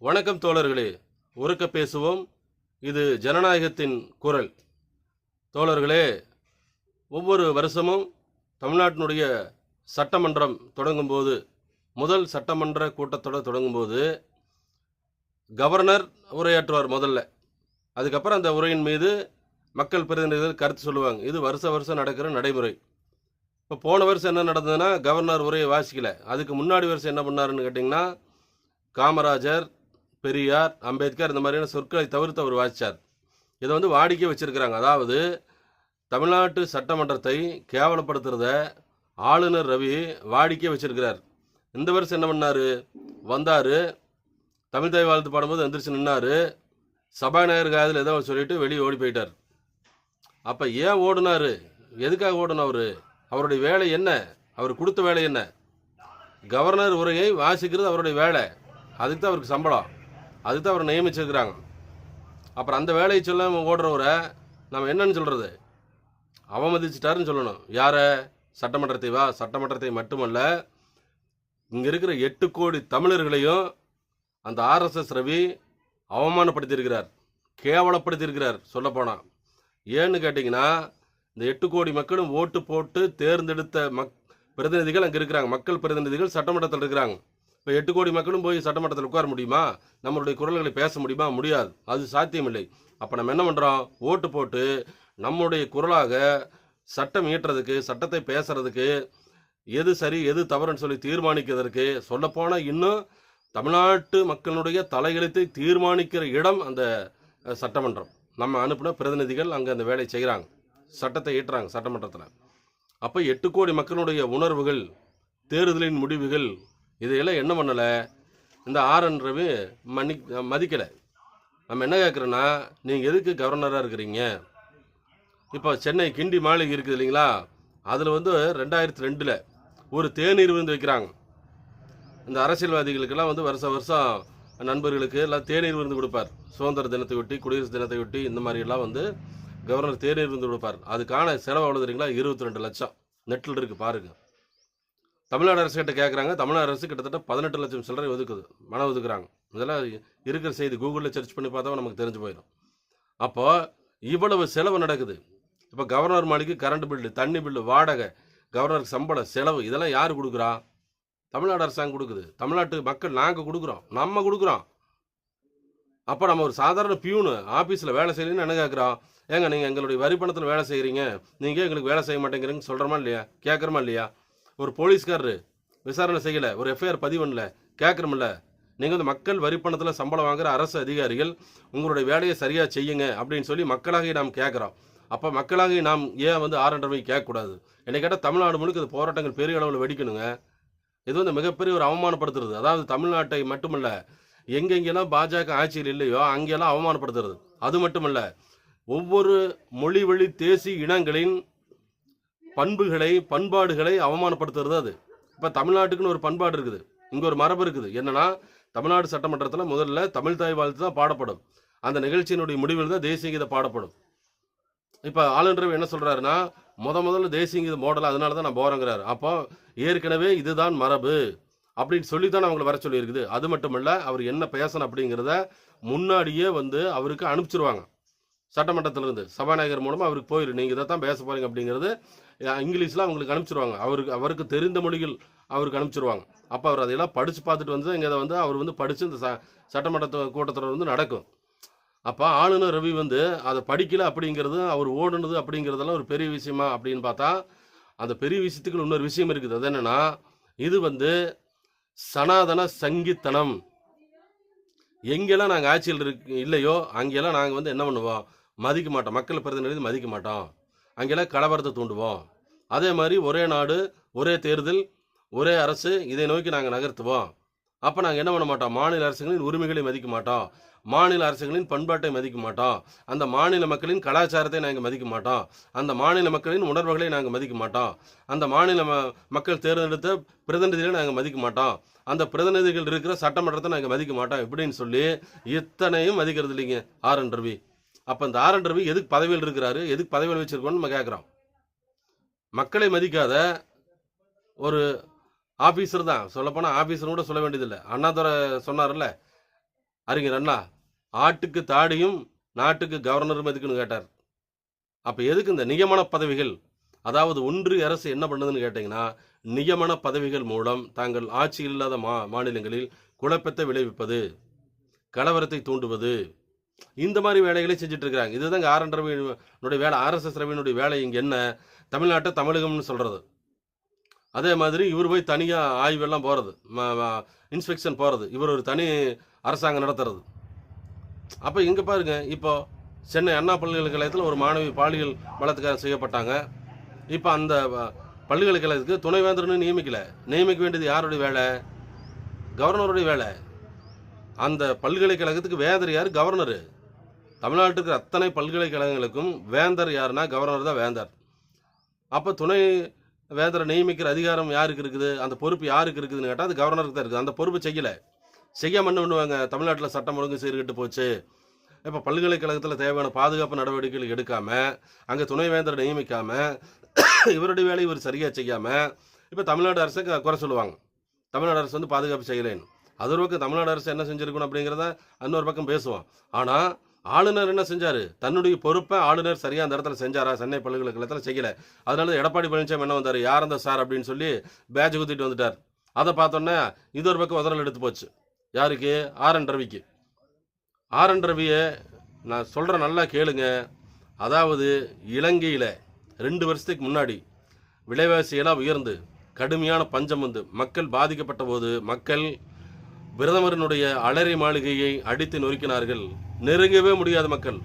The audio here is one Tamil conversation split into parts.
வணக்கம் தோழர்களே. உறக்க பேசுவோம். இது ஜனநாயகத்தின் குரல். தோழர்களே ஒவ்வொரு வருஷமும் தமிழ்நாட்டினுடைய சட்டமன்றம் தொடங்கும்போது முதல் சட்டமன்ற கூட்டத்தொடர் தொடங்கும்போது கவர்னர் உரையாற்றுவார் முதல்ல. அதுக்கப்புறம் அந்த உரையின் மீது மக்கள் பிரதிநிதிகள் கருத்து சொல்லுவாங்க. இது வருஷ வருஷம் நடக்கிற நடைமுறை. இப்போ போன வருஷம் என்ன நடந்ததுன்னா கவர்னர் உரையை வாசிக்கலை. அதுக்கு முன்னாடி வருஷம் என்ன பண்ணாருன்னு கேட்டிங்கன்னா காமராஜர் பெரியார் அம்பேத்கர் இந்த மாதிரியான சொற்களை தவிர்த்து அவர் வாசித்தார் இதை வந்து வாடிக்கை வச்சுருக்கிறாங்க. அதாவது தமிழ்நாட்டு சட்டமன்றத்தை கேவலப்படுத்துகிறத ஆளுநர் ரவி வாடிக்கை வச்சிருக்கிறார். இந்த வருஷம் என்ன பண்ணார்? வந்தார். தமிழ் தாய் வாழ்த்து பாடும்போது எந்திரிச்சு நின்னார். சபாநாயகர் காதில் ஏதோ சொல்லிட்டு வெளியே ஓடி போயிட்டார். அப்போ ஏன் ஓடினார்? எதுக்காக ஓடணும் அவர்? அவருடைய வேலை என்ன? அவர் கொடுத்த வேலை என்ன? கவர்னர் உரையை வாசிக்கிறது அவருடைய வேலை. அதுக்கு தான் அவருக்கு சம்பளம். அதுக்கு தான் அவரை நியமிச்சிருக்கிறாங்க. அப்புறம் அந்த வேலையை சொல்லாம ஓடுறவரை நம்ம என்னன்னு சொல்கிறது அவமதிச்சிட்டாருன்னு சொல்லணும். யாரை? சட்டமன்றத்தை வா. சட்டமன்றத்தை மட்டுமல்ல இங்கே இருக்கிற எட்டு கோடி தமிழர்களையும் அந்த ஆர்எஸ்எஸ் ரவி அவமானப்படுத்தியிருக்கிறார். கேவலப்படுத்தியிருக்கிறார் சொல்லப்போனால் ஏன்னு கேட்டிங்கன்னா இந்த எட்டு கோடி மக்களும் ஓட்டு போட்டு தேர்ந்தெடுத்த மக் பிரதிநிதிகள் அங்கே இருக்கிறாங்க. மக்கள் பிரதிநிதிகள் சட்டமன்றத்தில் இருக்கிறாங்க. இப்போ எட்டு கோடி மக்களும் போய் சட்டமன்றத்தில் உட்கார முடியுமா? நம்மளுடைய குரல்களை பேச முடியுமா? முடியாது. அது சாத்தியமில்லை. அப்போ நம்ம என்ன பண்ணுறோம் ஓட்டு போட்டு நம்முடைய குரலாக சட்டம் ஈட்டுறதுக்கு சட்டத்தை பேசுறதுக்கு எது சரி எது தவறுன்னு சொல்லி தீர்மானிக்கிறதுக்கு சொல்லப்போனால் இன்னும் தமிழ்நாட்டு மக்களுடைய தலையெழுத்தை தீர்மானிக்கிற இடம் அந்த சட்டமன்றம். நம்ம அனுப்பின பிரதிநிதிகள் அங்கே அந்த வேலையை செய்கிறாங்க சட்டத்தை ஈட்டுறாங்க சட்டமன்றத்தில். அப்போ எட்டு கோடி மக்களுடைய உணர்வுகள் தேர்தலின் முடிவுகள் இதையெல்லாம் என்ன பண்ணலை? இந்த ஆர்என் ரவி மன்னி மதிக்கலை. நம்ம என்ன கேட்குறோன்னா நீங்கள் எதுக்கு கவர்னராக இருக்கிறீங்க? இப்போ சென்னை கிண்டி மாளிகை இருக்குது இல்லைங்களா? அதில் வந்து ரெண்டாயிரத்தி ரெண்டில் ஒரு தேநீர் விருந்து வைக்கிறாங்க. இந்த அரசியல்வாதிகளுக்கெல்லாம் வந்து வருஷம் வருஷம் நண்பர்களுக்கு எல்லாம் தேநீர் விருந்து கொடுப்பார். சுதந்திர தினத்தை ஒட்டி குடியரசு தினத்தை ஒட்டி இந்த மாதிரியெல்லாம் வந்து கவர்னர் தேநீர் விருந்து கொடுப்பார். அதுக்கான செலவு அவ்வளோ தெரியுங்களா? இருபத்தி ரெண்டு லட்சம். நெட்டில் இருக்குது பாருங்க. தமிழ்நாடு அரசு கிட்ட கேட்குறாங்க தமிழ்நாடு அரசு கிட்டத்தட்ட பதினெட்டு லட்சம் சில்லறை ஒதுக்குது. மன ஒதுக்குறாங்க. இதெல்லாம் இருக்கிற செய்தி கூகுளில் சர்ச் பண்ணி பார்த்தா நமக்கு தெரிஞ்சு போயிடும். அப்போ இவ்வளவு செலவு நடக்குது. இப்போ கவர்னர் மாளிகை கரண்ட் பில்லு தண்ணி பில்லு வாடகை கவர்னருக்கு சம்பளம் செலவு இதெல்லாம் யார் கொடுக்குறா? தமிழ்நாடு அரசாங்கம் கொடுக்குது. தமிழ்நாட்டு மக்கள் நாங்கள் கொடுக்குறோம். நம்ம கொடுக்குறோம். அப்போ நம்ம ஒரு சாதாரண பியூனு ஆஃபீஸில் வேலை செய்யலன்னு என்ன கேட்குறோம் ஏங்க நீங்கள் எங்களுடைய வரி பணத்தில் வேலை செய்கிறீங்க நீங்கள் எங்களுக்கு வேலை செய்ய மாட்டேங்கிறீங்கன்னு சொல்கிறோமா இல்லையா? கேட்குறோமா இல்லையா? ஒரு போலீஸ்காரரு விசாரணை செய்யலை ஒரு எஃப்ஐஆர் பதிவு பண்ணல கேட்குறோமில்ல நீங்கள் வந்து மக்கள் வரி பணத்தில் சம்பளம் வாங்குற அரசு அதிகாரிகள் உங்களுடைய வேலையை சரியாக செய்யுங்க அப்படின்னு சொல்லி மக்களாகி நாம் கேட்குறோம் அப்போ மக்களாகி நாம் ஏன் வந்து ஆரண்டவை கேட்கக்கூடாது என்னை கேட்டால் தமிழ்நாடு முழுக்க இது போராட்டங்கள் பெரிய அளவில் வெடிக்கணுங்க. இது வந்து மிகப்பெரிய ஒரு அவமானப்படுத்துறது. அதாவது தமிழ்நாட்டை மட்டுமல்ல எங்கெங்கெல்லாம் பாஜக ஆட்சியில் இல்லையோ அங்கெல்லாம் அவமானப்படுத்துறது. அது மட்டுமல்ல ஒவ்வொரு மொழி வழி தேசிய இனங்களின் பண்புகளை பண்பாடுகளை அவமானப்படுத்துறது அது. இப்போ தமிழ்நாட்டுக்குன்னு ஒரு பண்பாடு இருக்குது. இங்கே ஒரு மரபு இருக்குது. என்னன்னா தமிழ்நாடு சட்டமன்றத்தில் முதல்ல தமிழ் தாய் வாழ்த்து தான் பாடப்படும். அந்த நிகழ்ச்சியினுடைய முடிவில் தான் தேசிய பாடப்படும். இப்போ ஆளுநர் என்ன சொல்கிறாருன்னா முத முதல்ல தேசிய கீத மாடல் அதனால தான் நான் போகிறேங்கிறாரு அப்போ ஏற்கனவே இதுதான் மரபு அப்படின்னு சொல்லி தான் அவங்களை வர சொல்லியிருக்குது. அது மட்டுமல்ல அவர் என்ன பேசணும் அப்படிங்கிறத முன்னாடியே வந்து அவருக்கு அனுப்பிச்சிருவாங்க. சட்டமன்றத்திலிருந்து சபாநாயகர் மூலமாக அவருக்கு போயிரு நீங்கள் இதை தான் பேச போகிறீங்க அப்படிங்கிறது இங்கிலீஷ்லாம் அவங்களுக்கு அனுப்பிச்சிருவாங்க. அவருக்கு அவருக்கு தெரிந்த மொழிகள் அவருக்கு அனுப்பிச்சிருவாங்க. அப்போ அவர் அதையெல்லாம் படித்து பார்த்துட்டு வந்து இங்கே வந்து அவர் வந்து படித்து இந்த ச சட்டமன்ற கூட்டத்தொடர் வந்து நடக்கும். அப்போ ஆளுநர் ரவி வந்து அதை படிக்கல அப்படிங்கிறது அவர் ஓடுனது அப்படிங்கிறதெல்லாம் ஒரு பெரிய விஷயமா அப்படின்னு பார்த்தா அந்த பெரிய விஷயத்துக்கு இன்னொரு விஷயம் இருக்குது. அது என்னென்னா இது வந்து சனாதன சங்கித்தனம். எங்கெல்லாம் நாங்கள் ஆட்சியில் இருக்கு இல்லையோ அங்கெல்லாம் நாங்கள் வந்து என்ன பண்ணுவோம்? மதிக்க மாட்டோம். மக்கள் பிரதிநிதி மதிக்க மாட்டோம். அங்கெல்லாம் கலவரத்தை தூண்டுவோம். அதே மாதிரி ஒரே நாடு ஒரே தேர்தல் ஒரே அரசு இதை நோக்கி நாங்கள் நகர்த்துவோம். அப்போ நாங்கள் என்ன பண்ண மாட்டோம்? மாநில அரசுகளின் உரிமைகளை மதிக்க மாட்டோம். மாநில அரசுகளின் பண்பாட்டை மதிக்க மாட்டோம். அந்த மாநில மக்களின் கலாச்சாரத்தை நாங்கள் மதிக்க மாட்டோம். அந்த மாநில மக்களின் உணர்வுகளை நாங்கள் மதிக்க மாட்டோம். அந்த மாநில ம- மக்கள் தேர்ந்தெடுத்த பிரதிநிதிகளை நாங்கள் மதிக்க மாட்டோம். அந்த பிரதிநிதிகள் இருக்கிற சட்டமன்றத்தை நாங்கள் மதிக்க மாட்டோம். இப்படின்னு சொல்லி இத்தனையும் மதிக்கிறது இல்லைங்க. R N Ravi. அப்போ இந்த ஆர் என் ரவி எதுக்கு பதவியில் இருக்கிறாரு? எதுக்கு பதவியில் வச்சிருக்கோன்னு நம்ம கேட்குறோம் மக்களை மதிக்காத ஒரு ஆஃபீஸர் தான். சொல்லப்போனால் ஆஃபீஸர் கூட சொல்ல வேண்டியதில்லை. அண்ணாதுரை சொன்னார்ல அறிஞர் அண்ணா ஆட்டுக்கு தாடியும் நாட்டுக்கு கவர்னரும் எதுக்குன்னு கேட்டார்? அப்போ எதுக்கு இந்த நியமன பதவிகள்? அதாவது ஒன்றிய அரசு என்ன பண்ணுதுன்னு கேட்டிங்கன்னா நியமன பதவிகள் மூலம் தாங்கள் ஆட்சியில் இல்லாத மா மாநிலங்களில் குழப்பத்தை விளைவிப்பது கலவரத்தை தூண்டுவது இந்த மாதிரி வேலைகளை செஞ்சுட்டு இருக்கிறாங்க இதுதாங்க ஆர் ஆர்என் ரவியினுடைய வேலை ஆர்எஸ்எஸ் ரவியினுடைய வேலை இங்கே என்ன? தமிழ்நாட்டை தமிழகம்னு சொல்கிறது அதே மாதிரி இவர் போய் தனியாக ஆய்வெல்லாம் போகிறது இன்ஸ்பெக்ஷன் போகிறது இவர் ஒரு தனி அரசாங்கம் நடத்துறது. அப்போ இங்கே பாருங்க இப்போ சென்னை அண்ணா பல்கலைக்கழகத்தில் ஒரு மாணவி பாலியல் பலாத்காரம் செய்யப்பட்டாங்க. இப்போ அந்த பல்கலைக்கழகத்துக்கு துணைவேந்தர்னு நியமிக்கலை. நியமிக்க வேண்டியது யாருடைய வேலை? கவர்னருடைய வேலை. அந்த பல்கலைக்கழகத்துக்கு வேந்தர் யார்? கவர்னரு. தமிழ்நாட்டுக்கு இருக்கிற அத்தனை பல்கலைக்கழகங்களுக்கும் வேந்தர் யாருன்னா கவர்னர் தான் வேந்தர். அப்போ துணை வேந்தரை நியமிக்கிற அதிகாரம் யாருக்கு இருக்குது? அந்த பொறுப்பு யாருக்கு இருக்குதுன்னு கேட்டால் அது கவர்னருக்கு தான் இருக்குது. அந்த பொறுப்பு செய்யலை. செய்யாம என்ன பண்ணுவாங்க? தமிழ்நாட்டில் சட்டம் ஒழுங்கு சீர்கெட்டு போச்சு. இப்போ பல்கலைக்கழகத்தில் தேவையான பாதுகாப்பு நடவடிக்கைகள் எடுக்காமல் அங்கே துணைவேந்தரை நியமிக்காமல் இவருடைய வேலையை இவர் சரியாக செய்யாமல் இப்போ தமிழ்நாடு அரசை க- குறை சொல்லுவாங்க. தமிழ்நாடு அரசு வந்து பாதுகாப்பு செய்யலைன்னு. அது ஒரு பக்கம் தமிழ்நாடு அரசு என்ன செஞ்சிருக்கணும் அப்படிங்கிறத இன்னொரு பக்கம் பேசுவோம். ஆனால் ஆளுநர் என்ன செஞ்சார்? தன்னுடைய பொறுப்பை ஆளுநர் சரியாக அந்த இடத்துல செஞ்சாரா? சென்னை பல்கலைக்கழகத்தில் செய்யலை. அதனால எடப்பாடி பழனிசாமி என்ன வந்தார்? யார் அந்த சார்? அப்படின்னு சொல்லி பேட்ச் குத்திட்டு வந்துட்டார். அதை பார்த்தோன்னே இது ஒரு பக்கம் உதறல் எடுத்து போச்சு. யாருக்கு? ஆர் என் ரவிக்கு. ஆர் என் ரவியை நான் சொல்கிறேன் நல்லா கேளுங்க. அதாவது இலங்கையில் ரெண்டு வருஷத்துக்கு முன்னாடி விலைவாசியெல்லாம் உயர்ந்து கடுமையான பஞ்சம் வந்து மக்கள் பாதிக்கப்பட்ட போது மக்கள் பிரதமரினுடைய அலரி மாளிகையை அடித்து நொறுக்கினார்கள். நெருங்கவே முடியாத மக்கள்.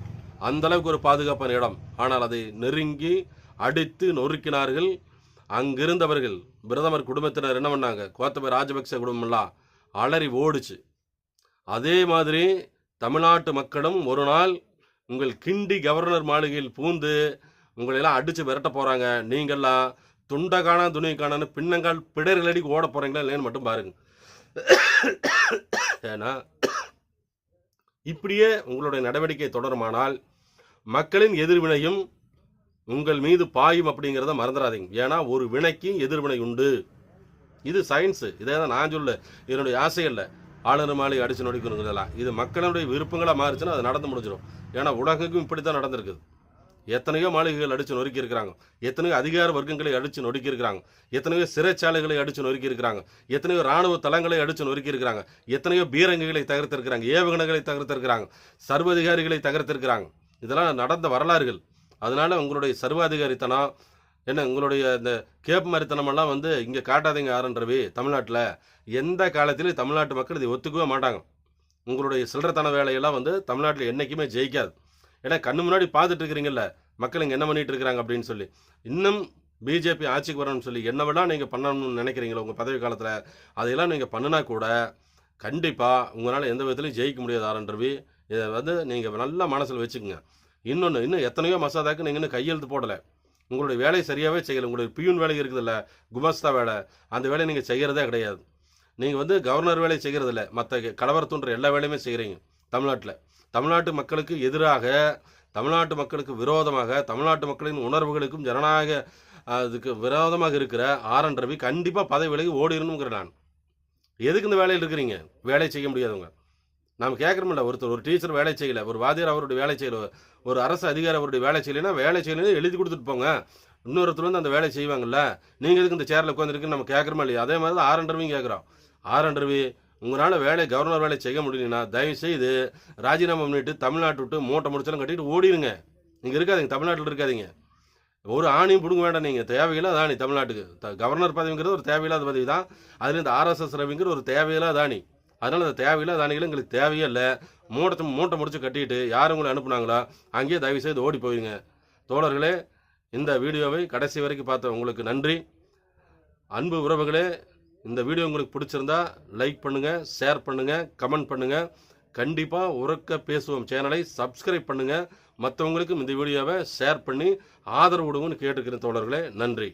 அந்த அளவுக்கு ஒரு பாதுகாப்பான இடம். ஆனால் அதை நெருங்கி அடித்து நொறுக்கினார்கள். அங்கிருந்தவர்கள் பிரதமர் குடும்பத்தினர் என்ன பண்ணாங்க? கோத்தபய ராஜபக்ச குடும்பம்லாம் அலறி ஓடுச்சு. அதே மாதிரி தமிழ்நாட்டு மக்களும் ஒரு நாள் உங்கள் கிண்டி கவர்னர் மாளிகையில் பூந்து உங்களையெல்லாம் அடித்து விரட்ட போகிறாங்க நீங்கள்லாம் துண்டை காணா துணி காணான்னு பின்னங்கால் பிடர்களடி ஓட போகிறீங்களா இல்லைன்னு மட்டும் பாருங்கள் ஏன்னா இப்படியே உங்களுடைய நடவடிக்கை தொடருமானால் மக்களின் எதிர்வினையும் உங்கள் மீது பாயும் அப்படிங்கிறத மறந்துடாதீங்க ஏன்னா ஒரு வினைக்கும் எதிர்வினை உண்டு. இது சயின்ஸு இதே தான் நான் சொல்ல என்னுடைய ஆசை இல்லை ஆளுநர் மாளிகை அடிச்சு நொடிக்கணுங்கிறதெல்லாம். இது மக்களுடைய விருப்பங்களாக மாறுச்சுன்னா அது நடந்து முடிஞ்சிடும் ஏன்னா உலகக்கும் இப்படி தான் நடந்திருக்குது. எத்தனையோ மாளிகைகள் அடித்து நொறுக்கி இருக்கிறாங்க. எத்தனையோ அதிகார வர்க்கங்களை அடித்து நொறுக்கி இருக்கிறாங்க. எத்தனையோ சிறைச்சாலைகளை அடிச்சு நொறுக்கி இருக்கிறாங்க. எத்தனையோ ராணுவ தளங்களை அடித்து நொறுக்கி இருக்கிறாங்க. எத்தனையோ பீரங்குகளை தகர்த்திருக்கிறாங்க. ஏவுகணைகளை தகர்த்திருக்கிறாங்க. சர்வதிகாரிகளை தகர்த்திருக்கிறாங்க. இதெல்லாம் நடந்த வரலாறுகள். அதனால் உங்களுடைய சர்வாதிகாரித்தனம் என்ன உங்களுடைய இந்த கேப் மாதிரித்தனமெல்லாம் வந்து இங்கே காட்டாதீங்க ஆரன்றவி தமிழ்நாட்டில். எந்த காலத்திலையும் தமிழ்நாட்டு மக்கள் இதை ஒத்துக்கவே மாட்டாங்க. உங்களுடைய சில்லறத்தன வேலையெல்லாம் வந்து தமிழ்நாட்டில் என்றைக்குமே ஜெயிக்காது. ஏன்னா கண்ணு முன்னாடி பார்த்துட்டு இருக்கிறீங்கல்ல மக்கள் இங்கே என்ன பண்ணிட்டு இருக்கிறாங்க அப்படின்னு சொல்லி. இன்னும் பிஜேபி ஆட்சிக்கு வரணும்னு சொல்லி என்னவெல்லாம் நீங்கள் பண்ணணும்னு நினைக்கிறீங்களோ உங்கள் பதவி காலத்தில்? அதையெல்லாம் நீங்கள் பண்ணினா கூட கண்டிப்பாக உங்களால் எந்த விதத்துலையும் ஜெயிக்க முடியாது ஆரன் இதை வந்து நீங்கள் நல்லா மனசில் வச்சுக்கோங்க. இன்னொன்று இன்னும் எத்தனையோ மசோதாக்கு நீங்கள் இன்னும் கையெழுத்து போடலை. உங்களுடைய வேலையை சரியாகவே செய்யலை. உங்களுடைய பியூன் வேலை இருக்குதுல்ல குமஸ்தா வேலை. அந்த வேலையை நீங்கள் செய்கிறதே கிடையாது. நீங்கள் வந்து கவர்னர் வேலையை செய்கிறதில்ல மற்ற கலவரத்துன்ற எல்லா வேலையுமே செய்கிறீங்க தமிழ்நாட்டில். தமிழ்நாட்டு மக்களுக்கு எதிராக தமிழ்நாட்டு மக்களுக்கு விரோதமாக தமிழ்நாட்டு மக்களின் உணர்வுகளுக்கும் ஜனநாயக அதுக்கு விரோதமாக இருக்கிற ஆர் என் ரவி கண்டிப்பாக பதவி விலகி ஓடிடணுங்கிற நான் எதுக்கு இந்த வேலையில் இருக்கிறீங்க? வேலை செய்ய முடியாதவங்க. நாம் கேட்குறோம்ல ஒருத்தர் ஒரு டீச்சர் வேலை செய்யலை ஒரு வாத்தியார் அவருடைய வேலை செய்யல ஒரு அரசு அதிகாரி அவருடைய வேலை செய்யலைன்னா வேலை செய்யலைன்னு எழுதி கொடுத்துட்டு போங்க. இன்னொருத்தர் வந்து அந்த வேலை செய்வாங்கல்ல நீங்கள் எதுக்கு இந்த சேரில் உட்காந்துருக்குன்னு நம்ம கேட்குறோமா இல்லையா? அதே மாதிரி தான் ஆர் என் ரவியும் கேட்குறோம் ஆர் என் ரவி உங்களால் வேலை கவர்னர் வேலை செய்ய முடியலன்னா தயவு செய்து ராஜினாமா பண்ணிட்டு தமிழ்நாட்டு விட்டு மூட்டை முடிச்செல்லாம் கட்டிட்டு ஓடிடுங்க இங்கே இருக்காதீங்க தமிழ்நாட்டில் இருக்காதீங்க. ஒரு ஆணையும் பிடுங்க வேண்டாம் நீங்கள் தேவையில்லாத ஆணி தமிழ்நாட்டுக்கு. த- கவர்னர் பதவிங்கிறது ஒரு தேவையில்லாத பதவி தான். அதில் இந்த ஆர்எஸ்எஸ் ரவிங்கிற ஒரு தேவையில்லாத ஆணி. அதனால் அந்த தேவையில்லாத ஆணிகள் எங்களுக்கு தேவையே இல்லை மூட்டை மூட்டை முடிச்சு கட்டிட்டு யார் உங்களை அனுப்புனாங்களோ அங்கேயே தயவு செய்து ஓடி போயிடுங்க தோழர்களே இந்த வீடியோவை கடைசி வரைக்கும் பார்த்த உங்களுக்கு நன்றி. அன்பு உறவுகளே இந்த வீடியோ உங்களுக்கு பிடிச்சிருந்தா லைக் பண்ணுங்கள் ஷேர் பண்ணுங்கள் கமெண்ட் பண்ணுங்கள் கண்டிப்பாக உறக்க பேசுவோம் சேனலை சப்ஸ்கிரைப் பண்ணுங்கள் மற்றவங்களுக்கும் இந்த வீடியோவை ஷேர் பண்ணி ஆதரவு விடுங்கன்னு கேட்டுக்கிறேன் தோழர்களே. நன்றி.